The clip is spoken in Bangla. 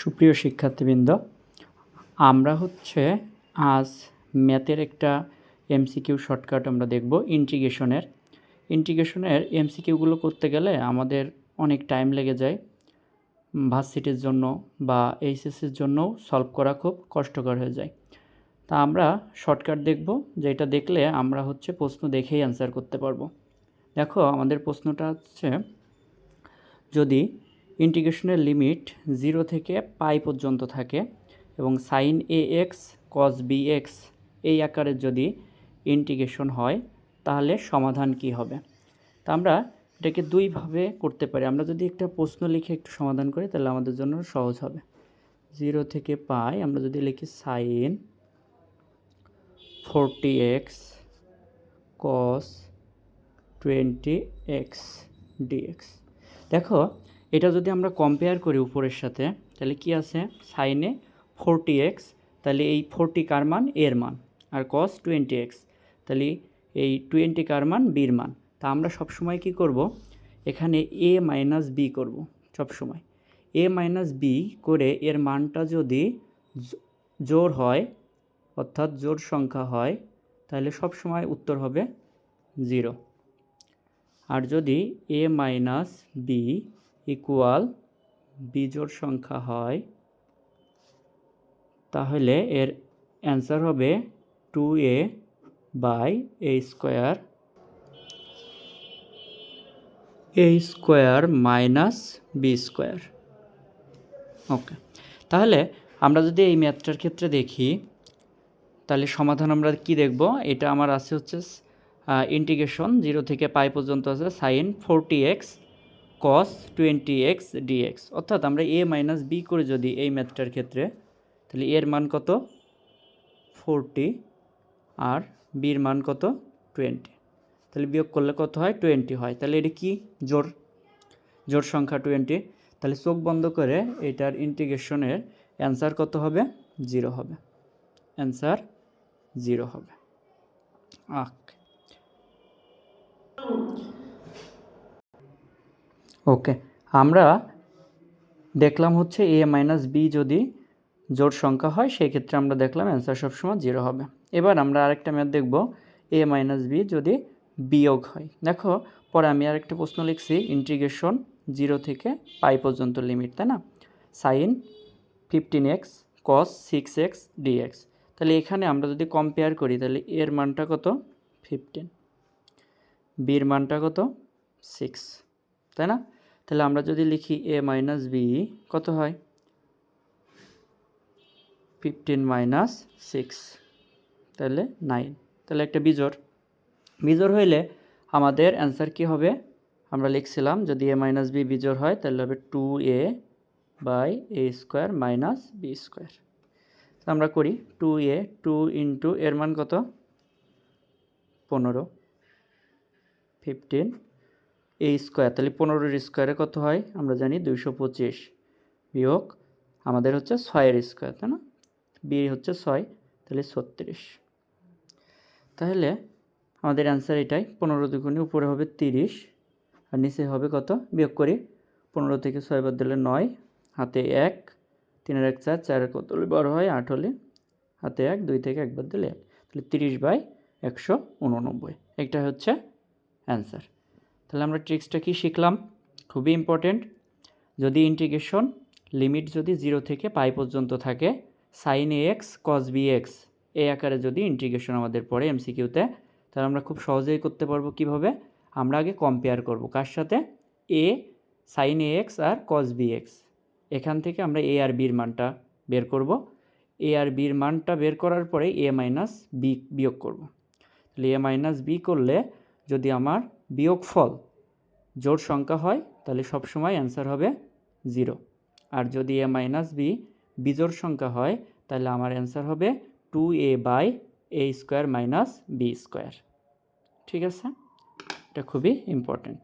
সুপ্রিয় শিক্ষার্থীবৃন্দ, আমরা হচ্ছে আজ ম্যাথের একটা এমসিকিউ শর্টকাট আমরা দেখব ইন্টিগ্রেশনের। ইন্টিগ্রেশনের এমসিকিউগুলো করতে গেলে আমাদের অনেক টাইম লেগে যায়। ভার্সিটির জন্য বা এইচএসের জন্যও সলভ করা খুব কষ্টকর হয়ে যায়। তা আমরা শর্টকাট দেখব, যেটা দেখলে আমরা হচ্ছে প্রশ্ন দেখেই অ্যান্সার করতে পারব। দেখো, আমাদের প্রশ্নটা হচ্ছে, যদি ইন্টিগ্রেশনের লিমিট জিরো থেকে পাই পর্যন্ত থাকে এবং sine a x cos b x এই আকারের যদি ইন্টিগ্রেশন হয়, তাহলে সমাধান কি হবে? তা আমরা এটাকে দুইভাবে করতে পারি। আমরা যদি একটা প্রশ্ন লিখে একটু সমাধান করি, তাহলে আমাদের জন্য সহজ হবে। জিরো থেকে পাই, আমরা যদি লিখি sine forty x cos twenty x dx দেখো এটা যদি আমরা কম্পেয়ার করি উপরের সাথে, তাহলে কি আছে? সাইনে ফোরটি এক্স তাহলে এই ফোরটি কার মান? এর মান। আর কস টোয়েন্টি এক্স তাহলে এই টোয়েন্টি কার মান? বির মান। তা আমরা সবসময় কি করব? এখানে এ মাইনাস বি করব, সবসময়। এ মাইনাস বি করে এর মানটা যদি জোর হয়, অর্থাৎ জোর সংখ্যা হয়, তাহলে সবসময় উত্তর হবে জিরো আর যদি এ মাইনাস বি ইকুয়াল বিজোড় সংখ্যা হয়, তাহলে এর অ্যান্সার হবে two a by a square a square minus b square okay তাহলে আমরা যদি এই ম্যাথটার ক্ষেত্রে দেখি, তাহলে সমাধান আমরা কি দেখব? এটা আমার আছে হচ্ছে ইন্টিগ্রেশন জিরো থেকে পাই পর্যন্ত আছে sine forty x cos twenty x dx অর্থাৎ আমরা এ মাইনাস বি করে যদি এই ম্যাথটার ক্ষেত্রে, তাহলে এর মান কত? ফোরটি আর বির মান কত? টোয়েন্টি তাহলে বিয়োগ করলে কত হয়? টোয়েন্টি হয়। তাহলে এটা কি? জোর। জোর সংখ্যা টোয়েন্টি তাহলে চোখ বন্ধ করে এটার ইন্টিগ্রেশনের অ্যান্সার কত হবে? জিরো হবে। অ্যান্সার জিরো হবে। আক। ওকে, আমরা দেখলাম হচ্ছে এ মাইনাস বি যদি জোড় সংখ্যা হয় সেই ক্ষেত্রে আমরা দেখলাম অ্যান্সার সবসময় জিরো হবে। এবার আমরা আরেকটা ম্যাথ দেখব, এ মাইনাস বি যদি বিয়োগ হয়। দেখো, পরে আমি আরেকটা প্রশ্ন লিখছি ইন্টিগ্রেশন জিরো থেকে পাই পর্যন্ত লিমিট তাই না? Sine fifteen x cos six x dx তাহলে এখানে আমরা যদি কম্পেয়ার করি, তাহলে এর মানটা কত? ফিফটিন বির মানটা কত? সিক্স তাই না? তাহলে আমরা যদি লিখি এ মাইনাস বি কত হয়? ফিফটিন মাইনাস সিক্স তাহলে নাইন তাহলে একটা বিজোড়। বিজোড় হইলে আমাদের অ্যান্সার কি হবে? আমরা লিখছিলাম যদি এ মাইনাস বি বিজোড় হয়, তাহলে হবে two a by a square minus b square আমরা করি টু এ টু ইন্টু এর মান কত? পনেরো। ফিফটিন এ স্কোয়ার, তাহলে পনেরোর স্কোয়ারে কত হয়? আমরা জানি দুইশো পঁচিশ বিয়োগ আমাদের হচ্ছে ছয়ের স্কোয়ার, তাই না? বি হচ্ছে ছয়, তাহলে ছত্রিশ। তাহলে আমাদের অ্যান্সার এটাই, পনেরো দুগুণে উপরে হবে তিরিশ, আর নিচে হবে কত? বিয়োগ করি, পনেরো থেকে ছয় বাদ দিলে নয়, হাতে এক, তিনের এক চার চারের কত হলে বারো হয়? আট হলে, হাতে এক, দুই থেকে একবার দিলে এক, তাহলে তিরিশ বাই একশো উননব্বই এটা হচ্ছে অ্যান্সার তাহলে আমরা ট্রিক্সটা কি শিখলাম? খুবই ইম্পর্টেন্ট যদি ইন্টিগ্রেশন লিমিট যদি জিরো থেকে পাই পর্যন্ত থাকে sine a x cos b x এই আকারে যদি ইন্টিগ্রেশন আমাদের পড়ে এমসিকিউতে তাহলে আমরা খুব সহজেই করতে পারব কীভাবে? আমরা আগে কম্পেয়ার করব, কার সাথে? এ সাইন এ এক্স আর কস বি এক্স এখান থেকে আমরা এ আর বির মানটা বের করব। এ আর বির মানটা বের করার পরে এ মাইনাস বি বিয়োগ করব। তাহলে এ মাইনাস বি করলে যদি আমার বিয়োগফল জোড় সংখ্যা হয়, তাহলে সবসময় অ্যান্সার হবে জিরো আর যদি এ মাইনাস বি বিজোড় সংখ্যা হয়, তাহলে আমার অ্যান্সার হবে two a by a square minus b square ঠিক আছে? এটা খুবই ইম্পর্ট্যান্ট